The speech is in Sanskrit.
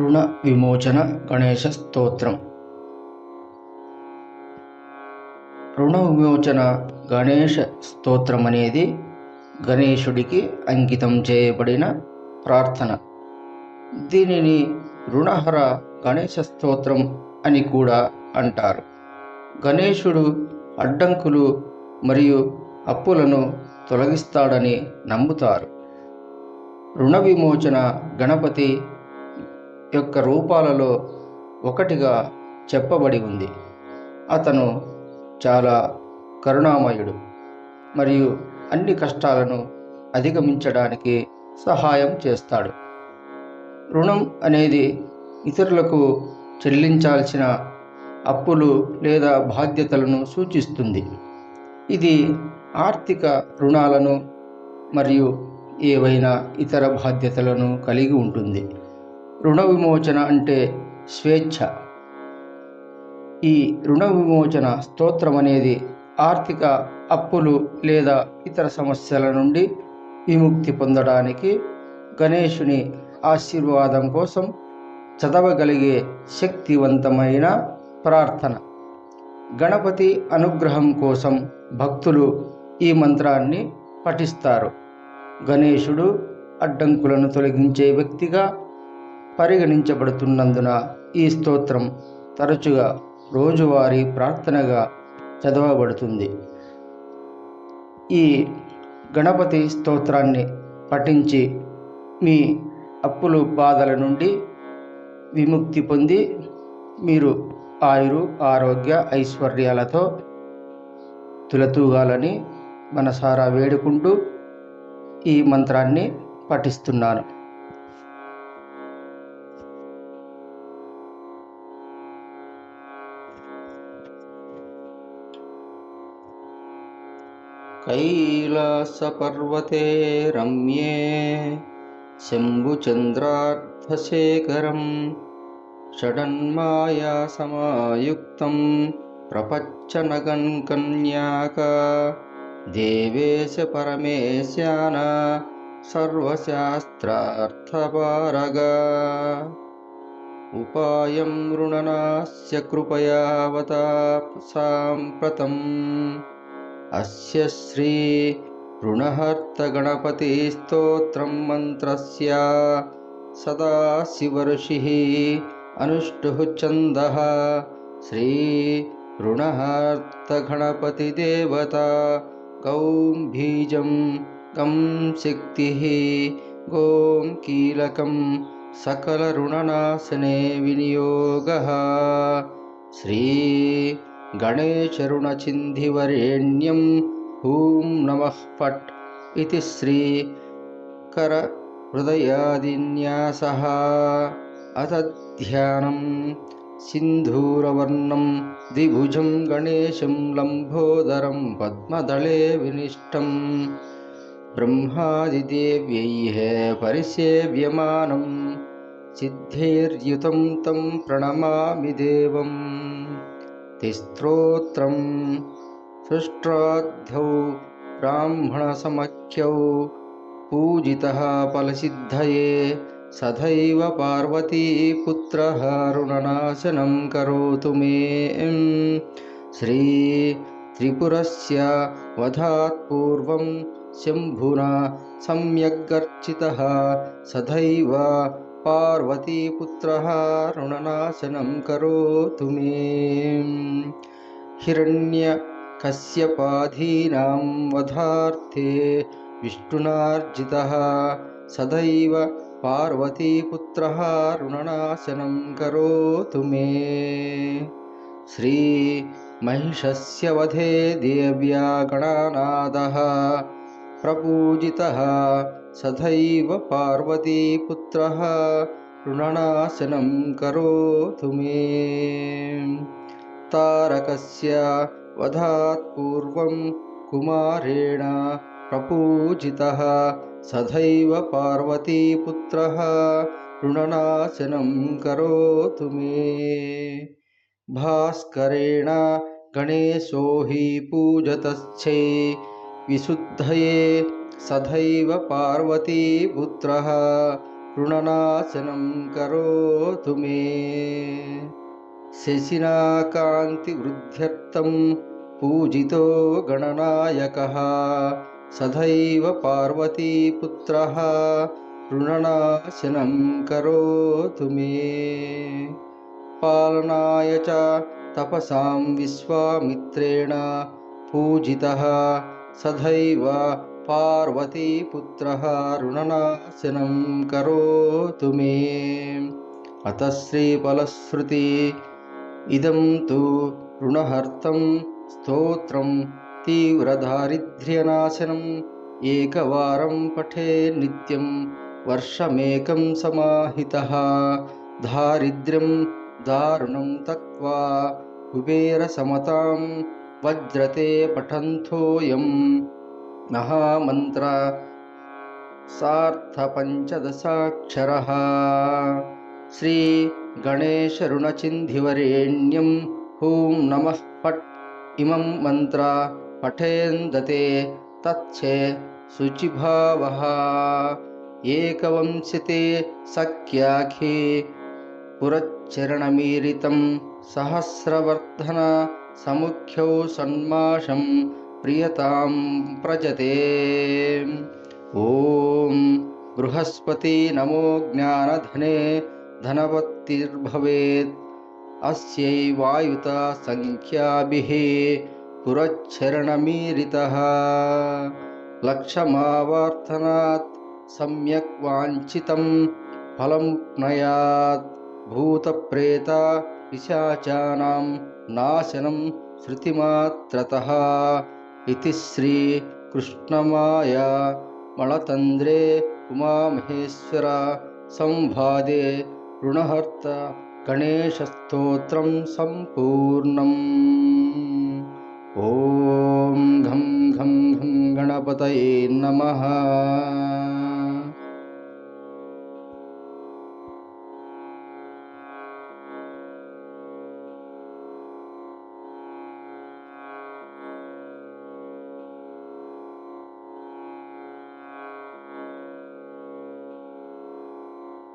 రుణ విమోచన గణేశ స్తోత్రం. రుణ విమోచన గణేశ స్తోత్రం అనేది గణేశుడికి అంకితం చేయబడిన ప్రార్థన. దీనిని రుణహర గణేశ స్తోత్రం అని కూడా అంటారు. గణేశుడు అడ్డంకులు మరియు అప్పులను తొలగిస్తాడని నమ్ముతారు. రుణ విమోచన గణపతి యొక్క రూపాలలో ఒకటిగా చెప్పబడి ఉంది. అతను చాలా కరుణామయుడు మరియు అన్ని కష్టాలను అధిగమించడానికి సహాయం చేస్తాడు. రుణం అనేది ఇతరులకు చెల్లించాల్సిన అప్పులు లేదా బాధ్యతలను సూచిస్తుంది. ఇది ఆర్థిక రుణాలను మరియు ఏవైనా ఇతర బాధ్యతలను కలిగి ఉంటుంది. రుణ విమోచన అంటే స్వేచ్ఛ. ఈ రుణ విమోచన స్తోత్రం అనేది ఆర్థిక అప్పులు లేదా ఇతర సమస్యల నుండి విముక్తి పొందడానికి గణేషుని ఆశీర్వాదం కోసం చదవగలిగే శక్తివంతమైన ప్రార్థన. గణపతి అనుగ్రహం కోసం భక్తులు ఈ మంత్రాన్ని పఠిస్తారు. గణేశుడు అడ్డంకులను తొలగించే వ్యక్తిగా పరిగణించబడుతున్నందున ఈ స్తోత్రం తరచుగా రోజువారీ ప్రార్థనగా చదవబడుతుంది. ఈ గణపతి స్తోత్రాన్ని పఠించి మీ అప్పులు బాధల నుండి విముక్తి పొంది మీరు ఆయురు ఆరోగ్య ఐశ్వర్యాలతో తులతూగాలని మనసారా వేడుకుంటూ ఈ మంత్రాన్ని పఠిస్తున్నాను. कैलासपर्वते रम्ये शम्भुचन्द्रार्धशेखरं षडन्मायासमायुक्तं प्रपच्चनगन्कन्याक देवेश परमेशान सर्वशास्त्रार्थपारग। उपायं ऋणनास्य कृपयावता साम्प्रतम् अस्य श्री ऋणहर्तगणपतिस्तोत्रं मन्त्रस्य सदाशिवऋषिः अनुष्टुः छन्दः श्री ऋणहर्तगणपतिदेवता गौं बीजं गं शक्तिः गों कीलकं सकलऋणनाशने विनियोगः श्री गणेशऋणचिन्धिवरेण्यं हूं नमः फट् इति श्रीकरहृदयादिन्यासः। अथ ध्यानं सिन्धूरवर्णं द्विभुजं गणेशं लम्बोदरं पद्मदले विनिष्टं। ब्रह्मादिदेव्यैः परिसेव्यमानं सिद्धैर्युतं तं प्रणमामि देवम् तिस्त्रोत्रं सृष्ट्राध्यौ ब्राह्मणसमख्यौ पूजितः फलसिद्धये सदैव पार्वतीपुत्रः ऋणनाशनं करोतु मे। श्रीत्रिपुरस्य वधात् पूर्वं शम्भुना सम्यग्गर्चितः सदैव पार्वतीपुत्रः ऋणनाशनं करोतु मे। हिरण्यकश्यपाधीनां वधार्थे विष्णुनार्जितः सदैव पार्वतीपुत्रः ऋणनाशनं करोतु मे। श्रीमहिषस्य वधे देव्या गणानादः प्रपूजितः। सदैव पार्वतीपुत्रः ऋणनाशनं करोतु मे। तारकस्य वधात् पूर्वं कुमारेण प्रपूजितः। सदैव पार्वतीपुत्रः ऋणनाशनं करोतु मे। भास्करेण गणेशो हि पूजतश्चै विशुद्धये सदैव पार्वतीपुत्रः ऋणनाशनं करोतु मे। शशिनाकान्तिवृद्ध्यर्थं पूजितो गणनायकः सदैव पार्वतीपुत्रः ऋणनाशनं करोतु मे। पालनाय च तपसां विश्वामित्रेण पूजितः सदैव पार्वतीपुत्रः ऋणनाशनं करोतु मे। अतः श्रीफलश्रुति। इदं तु ऋणहर्तं स्तोत्रं तीव्रदारिद्र्यनाशनम् एकवारं पठे नित्यं वर्षमेकं समाहितः। दारिद्र्यं दारुणं तक्त्वा कुबेरसमतां वज्रते पठन्थोऽयं महामन्त्र सार्थपञ्चदशाक्षरः। श्रीगणेशऋणचिन्धिवरेण्यं हूं नमः पट्। इमं मन्त्र पठेन्दते तच्छे शुचिभावः। एकवंशते सख्याखे पुरच्चरणमीरितं सहस्रवर्धन समुख्यौ षण्माशं प्रियतां प्रजते। ॐ बृहस्पति नमो ज्ञानधने धनवत्तिर्भवेत्। अस्यै वायुता सङ्ख्याभिः पुरच्छरणमीरितः। लक्षमावर्तनात् सम्यक् वाञ्छितं फलमुप्नयात् भूतप्रेत पिशाचानां नाशनं श्रुतिमात्रतः। इति श्रीकृष्णमाया मळतन्द्रे उमामहेश्वर संवादे ऋणहर्त गणेशस्तोत्रं सम्पूर्णम्। ॐ घं घं घं गणपतये नमः